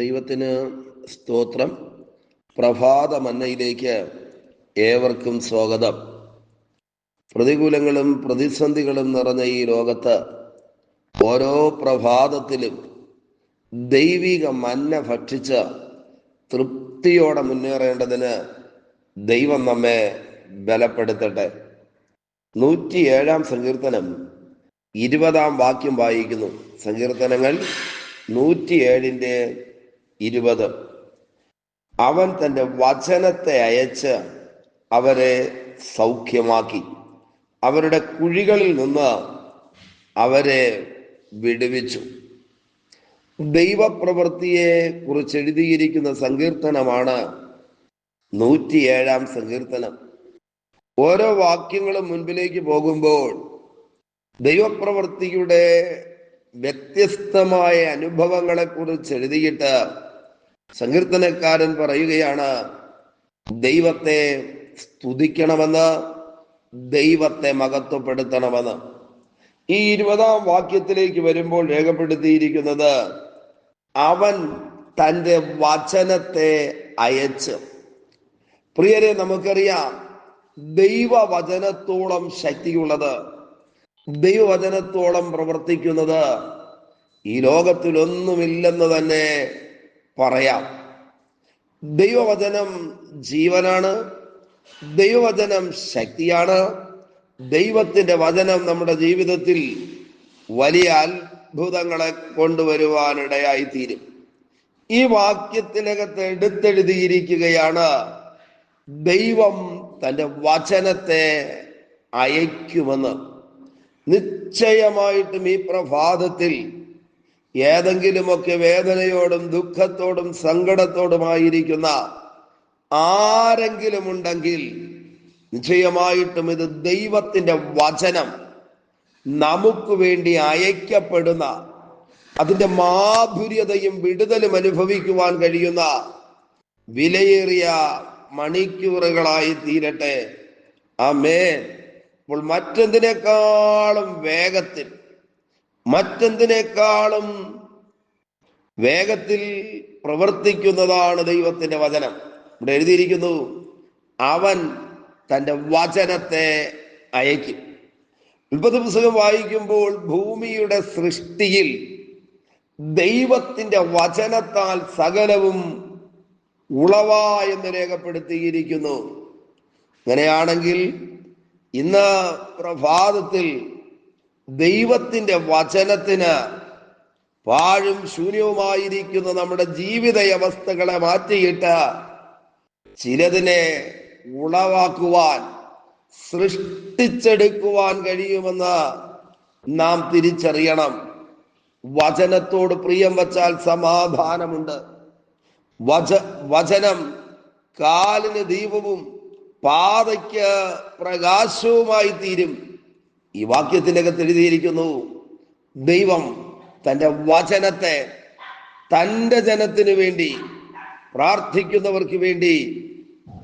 ദൈവത്തിന് സ്തോത്രം. പ്രഭാത മന്നയിലേക്ക് ഏവർക്കും സ്വാഗതം. പ്രതികൂലങ്ങളും പ്രതിസന്ധികളും നിറഞ്ഞ ഈ ലോകത്ത് ഓരോ പ്രഭാതത്തിലും ദൈവിക മന്ന ഭക്ഷിച്ച് തൃപ്തിയോടെ മുന്നേറേണ്ടതിന് ദൈവം നമ്മെ ബലപ്പെടുത്തട്ടെ. നൂറ്റിയേഴാം സങ്കീർത്തനം ഇരുപതാം വാക്യം വായിക്കുന്നു. സങ്കീർത്തനങ്ങൾ നൂറ്റിയേഴിന്റെ ഇരുപത്. അവൻ തന്റെ വചനത്തെ അയച്ച് അവരെ സൗഖ്യമാക്കി. അവരുടെ കുഴികളിൽ നിന്ന് അവരെ വിടുവിച്ചു. ദൈവപ്രവൃത്തിയെ കുറിച്ച് എഴുതിയിരിക്കുന്ന സങ്കീർത്തനമാണ് നൂറ്റിയേഴാം സങ്കീർത്തനം. ഓരോ വാക്യങ്ങളും മുൻപിലേക്ക് പോകുമ്പോൾ ദൈവപ്രവൃത്തിയുടെ വ്യത്യസ്തമായ അനുഭവങ്ങളെക്കുറിച്ച് എഴുതിയിട്ട് സങ്കീർത്തനക്കാരൻ പറയുകയാണ് ദൈവത്തെ സ്തുതിക്കണമെന്ന് ദൈവത്തെ മഹത്വപ്പെടുത്തണമെന്ന്. ഈ ഇരുപതാം വാക്യത്തിലേക്ക് വരുമ്പോൾ രേഖപ്പെടുത്തിയിരിക്കുന്നത് അവൻ തന്റെ വചനത്തെ അയച്ച്. പ്രിയരെ നമുക്കറിയാം ദൈവവചനത്തോളം ശക്തിയുള്ളത് ദൈവവചനത്തോളം പ്രവർത്തിക്കുന്നത് ഈ ലോകത്തിലൊന്നുമില്ലെന്ന് തന്നെ പറയാം. ദൈവവചനം ജീവനാണ്. ദൈവവചനം ശക്തിയാണ്. ദൈവത്തിന്റെ വചനം നമ്മുടെ ജീവിതത്തിൽ വലിയ അത്ഭുതങ്ങളെ കൊണ്ടുവരുവാനിടയായി തീരും ഈ വാക്യത്തിനകത്ത് എടുത്തെഴുതിയിരിക്കുകയാണ് ദൈവം തന്റെ വചനത്തെ അയക്കുമെന്ന് നിശ്ചയമായിട്ടും ഈ പ്രഭാതത്തിൽ ഏതെങ്കിലുമൊക്കെ വേദനയോടും ദുഃഖത്തോടും സങ്കടത്തോടുമായിരിക്കുന്ന ആരെങ്കിലും ഉണ്ടെങ്കിൽ നിശ്ചയമായിട്ടും ഇത് ദൈവത്തിന്റെ വചനം നമുക്ക് വേണ്ടി അയക്കപ്പെടുന്ന അതിന്റെ മാധുര്യതയും വിടുതലും അനുഭവിക്കുവാൻ കഴിയുന്ന വിലയേറിയ മണിക്കൂറുകളായി തീരട്ടെ. ആ ആമേ അപ്പോൾ മറ്റെന്തിനേക്കാളും വേഗത്തിൽ മറ്റെന്തിനേക്കാളും വേഗത്തിൽ പ്രവർത്തിക്കുന്നതാണ് ദൈവത്തിന്റെ വചനം. ഇവിടെ എഴുതിയിരിക്കുന്നു അവൻ തന്റെ വചനത്തെ അയക്കും ഉൽപ്പത്തി പുസ്തകം വായിക്കുമ്പോൾ ഭൂമിയുടെ സൃഷ്ടിയിൽ ദൈവത്തിന്റെ വചനത്താൽ സകലവും ഉളവ എന്ന് രേഖപ്പെടുത്തിയിരിക്കുന്നു. അങ്ങനെയാണെങ്കിൽ ഇന്ന് പ്രഭാതത്തിൽ ദൈവത്തിന്റെ വചനത്തിന് പാഴും ശൂന്യവുമായിരിക്കുന്ന നമ്മുടെ ജീവിത അവസ്ഥകളെ മാറ്റിയിട്ട് ചിലതിനെ ഉളവാക്കുവാൻ സൃഷ്ടിച്ചെടുക്കുവാൻ കഴിയുമെന്ന് നാം തിരിച്ചറിയണം. വചനത്തോട് പ്രിയം വച്ചാൽ സമാധാനമുണ്ട്. വച വചനം കാലിന് ദീപവും പാതയ്ക്ക് പ്രകാശവുമായി തീരും. ഈ വാക്യത്തിനകത്ത് എഴുതിയിരിക്കുന്നു ദൈവം തന്റെ വചനത്തെ തന്റെ ജനത്തിനു വേണ്ടി പ്രാർത്ഥിക്കുന്നവർക്ക് വേണ്ടി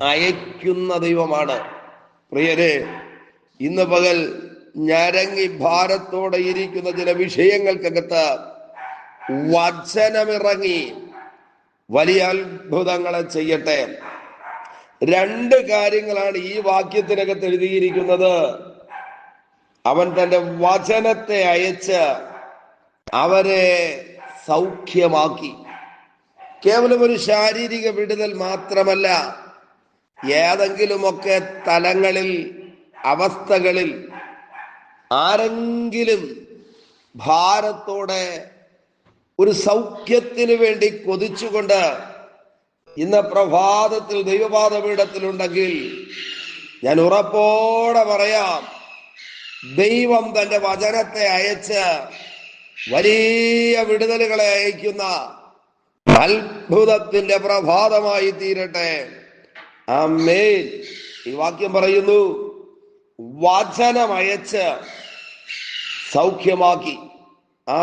അയക്കുന്ന ദൈവമാണ്. പ്രിയരെ ഇന്ന് പകൽ ഞരങ്ങി ഭാരത്തോടെ ഇരിക്കുന്ന ചില വിഷയങ്ങൾക്കകത്ത് വചനമിറങ്ങി വലിയ അത്ഭുതങ്ങളെ ചെയ്യട്ടെ. രണ്ട് കാര്യങ്ങളാണ് ഈ വാക്യത്തിനകത്ത് എഴുതിയിരിക്കുന്നത്. അവൻ തന്റെ വചനത്തെ അയച്ച് അവരെ സൗഖ്യമാക്കി. കേവലം ഒരു ശാരീരിക വിടുതൽ മാത്രമല്ല ഏതെങ്കിലുമൊക്കെ തലങ്ങളിൽ അവസ്ഥകളിൽ ആരെങ്കിലും ഭാരത്തോടെ ഒരു സൗഖ്യത്തിന് വേണ്ടി കൊതിച്ചുകൊണ്ട് ഇന്ന് പ്രഭാതത്തിൽ ദൈവപാദപീഠത്തിലുണ്ടെങ്കിൽ ഞാൻ ഉറപ്പോടെ പറയാം ദൈവം തന്റെ വചനത്തെ അയച്ച് വലിയ വിടുതലുകളെ അയക്കുന്ന അത്ഭുതത്തിന്റെ പ്രഭാതമായി തീരട്ടെ. അമ്മേ ഈ വാക്യം പറയുന്നു വചനം അയച്ച് സൗഖ്യമാക്കി.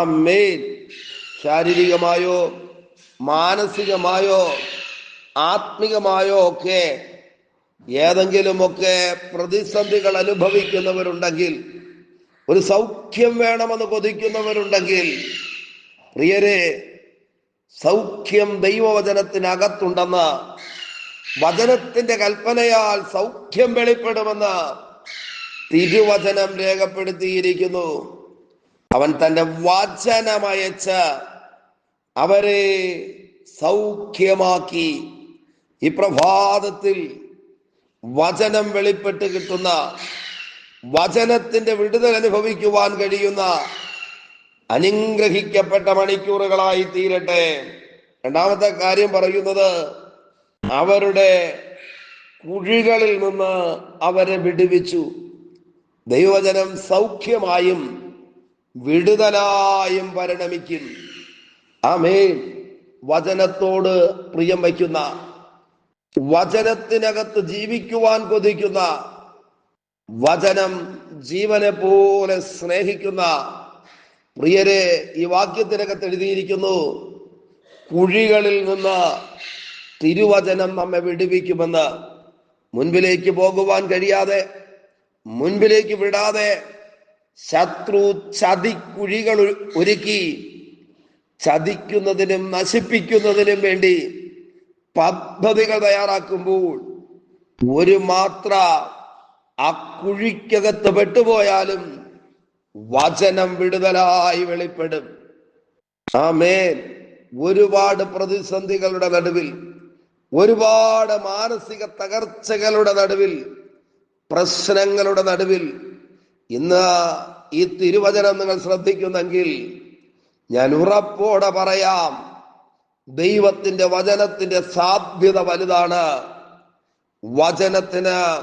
മേൽ ശാരീരികമായോ മാനസികമായോ ആത്മികമായോ ഒക്കെ ഏതെങ്കിലുമൊക്കെ പ്രതിസന്ധികൾ അനുഭവിക്കുന്നവരുണ്ടെങ്കിൽ ഒരു സൗഖ്യം വേണമെന്ന് കൊതിക്കുന്നവരുണ്ടെങ്കിൽ പ്രിയരെ സൗഖ്യം ദൈവവചനത്തിനകത്തുണ്ടെന്ന് വചനത്തിന്റെ കൽപ്പനയാൽ സൗഖ്യം വെളിപ്പെടുമെന്ന് തിരുവചനം രേഖപ്പെടുത്തിയിരിക്കുന്നു. അവൻ തന്റെ വചനമയച്ച് അവരെ സൗഖ്യമാക്കി. ഈ പ്രഭാതത്തിൽ വചനം വെളിപ്പെട്ട് കിട്ടുന്ന വചനത്തിന്റെ വിടുതൽ അനുഭവിക്കുവാൻ കഴിയുന്ന അനുഗ്രഹിക്കപ്പെട്ട മണിക്കൂറുകളായി തീരട്ടെ. രണ്ടാമത്തെ കാര്യം പറയുന്നത് അവരുടെ കുഴികളിൽ നിന്ന് അവരെ വിടുവിച്ചു. ദൈവജനം സൗഖ്യമായും വിടുതലായും പരിണമിക്കും. ആമേൻ. വചനത്തോട് പ്രിയം വയ്ക്കുന്ന വചനത്തിനകത്ത് ജീവിക്കുവാൻ കൊതിക്കുന്ന വചനം ജീവനെ പോലെ സ്നേഹിക്കുന്ന പ്രിയരെ ഈ വാക്യത്തിനകത്ത് എഴുതിയിരിക്കുന്നു കുഴികളിൽ നിന്ന് തിരുവചനം നമ്മെ വിടുവിക്കുമെന്ന്. മുൻപിലേക്ക് പോകുവാൻ കഴിയാതെ മുൻപിലേക്ക് വിടാതെ ശത്രു ചതിക്കുഴികൾ കുഴികൾ ഒരുക്കി ചതിക്കുന്നതിനും നശിപ്പിക്കുന്നതിനും വേണ്ടി പദ്ധതികൾ തയ്യാറാക്കുമ്പോൾ ഒരു മാത്ര ആ കുഴിക്കകത്ത് പെട്ടുപോയാലും വചനം വിടുതലായി വെളിപ്പെടും. ആമേൻ. ഒരുപാട് പ്രതിസന്ധികളുടെ നടുവിൽ ഒരുപാട് മാനസിക തകർച്ചകളുടെ നടുവിൽ പ്രശ്നങ്ങളുടെ നടുവിൽ ഇന്ന് ഈ തിരുവചനം നിങ്ങൾ ശ്രദ്ധിക്കുന്നെങ്കിൽ ഞാൻ ഉറപ്പോടെ പറയാം. ദൈവത്തിന്റെ വചനത്തിന്റെ സാധ്യത വലുതാണ്. വചനത്തിന്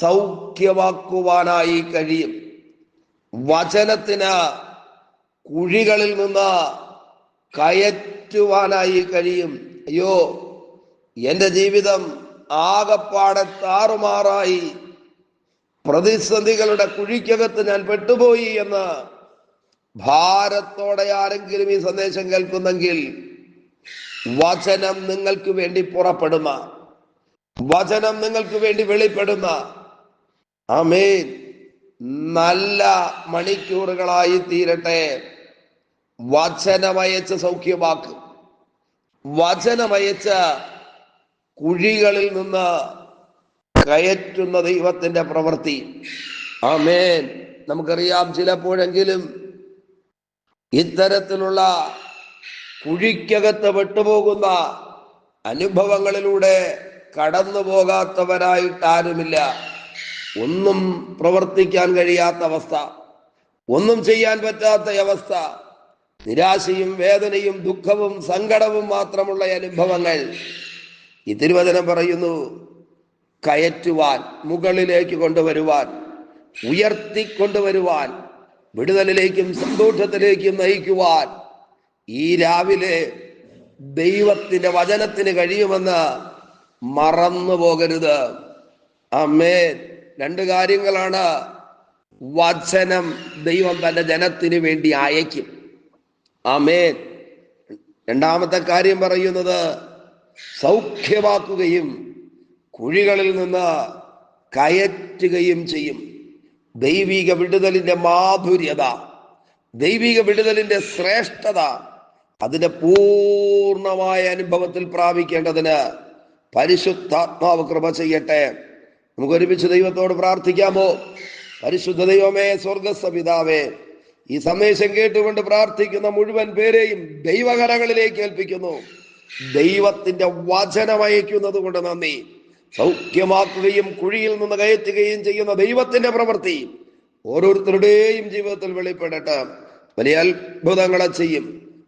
സൗഖ്യമാക്കുവാനായി കഴിയും. വചനത്തിന് കുഴികളിൽ നിന്ന് കയറ്റുവാനായി കഴിയും. അയ്യോ എന്റെ ജീവിതം ആകപ്പാടെ താറുമാറായി. പ്രതിസന്ധികളുടെ കുഴിക്കകത്ത് ഞാൻ പെട്ടുപോയി എന്ന് ഭാരത്തോടെ ആരെങ്കിലും ഈ സന്ദേശം കേൾക്കുന്നെങ്കിൽ വചനം നിങ്ങൾക്ക് വേണ്ടി പുറപ്പെടുന്ന വചനം നിങ്ങൾക്ക് വേണ്ടി വെളിപ്പെടുന്ന ആമേൻ. നല്ല മണിക്കൂറുകളായി തീരട്ടെ. വചനമയച്ച് സൗഖ്യമാക്കും വചനമയച്ച് കുഴികളിൽ നിന്ന് കയറ്റുന്ന ദൈവത്തിന്റെ പ്രവൃത്തി. ആമേൻ. നമുക്കറിയാം ചിലപ്പോഴെങ്കിലും ഇത്തരത്തിലുള്ള കുഴിക്കകത്ത് വിട്ടുപോകുന്ന അനുഭവങ്ങളിലൂടെ കടന്നു പോകാത്തവരായിട്ട് ആരുമില്ല ഒന്നും പ്രവർത്തിക്കാൻ കഴിയാത്ത അവസ്ഥ. ഒന്നും ചെയ്യാൻ പറ്റാത്ത അവസ്ഥ. നിരാശയും വേദനയും ദുഃഖവും സങ്കടവും മാത്രമുള്ള അനുഭവങ്ങൾ. ഈ തിരുവചനം പറയുന്നു കയറ്റുവാൻ മുകളിലേക്ക് കൊണ്ടുവരുവാൻ ഉയർത്തി കൊണ്ടുവരുവാൻ വിടുതലിലേക്കും സന്തോഷത്തിലേക്കും നയിക്കുവാൻ ഈ രാവിലെ ദൈവത്തിന്റെ വചനത്തിന് കഴിയുമെന്ന് മറന്നു പോകരുത്. അമ്മേ രണ്ട് കാര്യങ്ങളാണ് വചനം ദൈവം തന്റെ ജനത്തിന് വേണ്ടി അയക്കും. ആമേൻ. രണ്ടാമത്തെ കാര്യം പറയുന്നത് സൗഖ്യമാക്കുകയും കുഴികളിൽ നിന്ന് കയറ്റുകയും ചെയ്യും. ദൈവിക വിടുതലിന്റെ മാധുര്യത ദൈവിക വിടുതലിന്റെ ശ്രേഷ്ഠത അതിന്റെ പൂർണമായ അനുഭവത്തിൽ പ്രാപിക്കേണ്ടതിന് പരിശുദ്ധാത്മാവ് കൃപ ചെയ്യട്ടെ. നമുക്ക് ഒരുമിച്ച് ദൈവത്തോട് പ്രാർത്ഥിക്കാമോ? പരിശുദ്ധ ദൈവമേ സ്വർഗ പിതാവേ ഈ സന്ദേശം കേട്ടുകൊണ്ട് പ്രാർത്ഥിക്കുന്ന മുഴുവൻ പേരെയും ദൈവകരങ്ങളിലേക്ക് ഏൽപ്പിക്കുന്നു. ദൈവത്തിന്റെ വചനം അയക്കുന്നത് കൊണ്ട് നന്ദി. സൗഖ്യമാക്കുകയും കുഴിയിൽ നിന്ന് കയറ്റുകയും ചെയ്യുന്ന ദൈവത്തിന്റെ പ്രവൃത്തി ഓരോരുത്തരുടെയും ജീവിതത്തിൽ വെളിപ്പെടട്ടെ. വലിയ അത്ഭുതങ്ങളെ ചെയ്യും.